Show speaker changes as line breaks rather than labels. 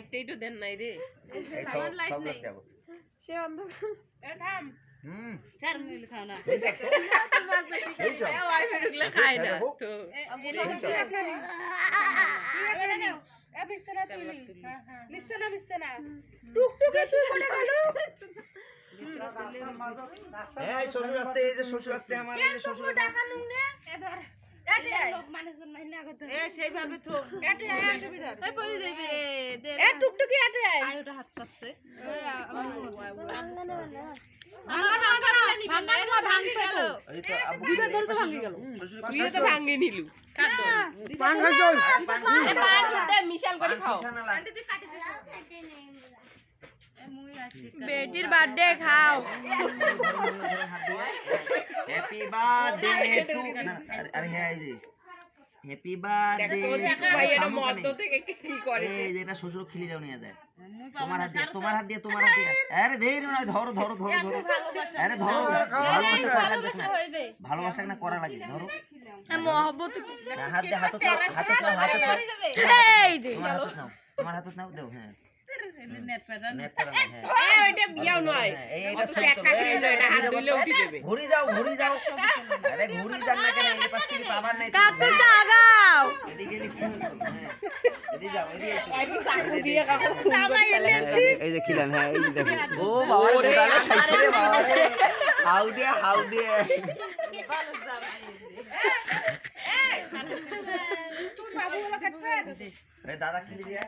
Light টাইটও দেন নাই রে
সব লোক যাব
সে অন্ধকার
এ থাম
হুম
চার মিনিট খাও না
এই দেখছ এই চল
এ ওয়াই ফেরুগলা খায় না তো
বিছানা তুলি
হ্যাঁ,
বিছানা বিছানা টুকটুক এসে পড়ে গেল
এই শ্বশুর আসছে এই যে শ্বশুর আসছে আমার এই যে শ্বশুর
টাকা নুনে এ ধর এটে লোক মানুষজন নাই না কথা
এ সেইভাবে তো
ওই যাইবি রে দে
এ টুকটুকি আয়
ওটা হাত পাচ্ছে বেটির বার্থডে খাও
হ্যাপি বার্থডে টু আরে হ্যাঁ এই যে হ্যাপি বার্থডে এই যে? শ্বশুর খিলি দাও নিয়ে যায়। তোমার হাত দিয়ে তোমার হাত দিয়ে তোমার হাত দিয়ে। আরে ধের না ধরো ধরো ধরো ধরো। আরে ধরো ভালোবাসা করা লাগবে। না ভালোবাসা না করা লাগে ধরো।
মহব্বত
হাত দিয়ে হাতত নাও হাতত নাও হাতত নাও
এই যে
তোমার হাতত নাও দাও হ্যাঁ। হ্যাঁ। হ্যাঁ,
হাত
ঘুরি যাও ঘুরি যাও। আরে ঘুরি যান না কেন এই পাশ থেকে পাবার নাই এই যে খিলান হ্যাঁ এই যে দেখো। ও বাবা রে হাউ দিয়ে হাউ দিয়ে। দাদা খিলি দিয়ে?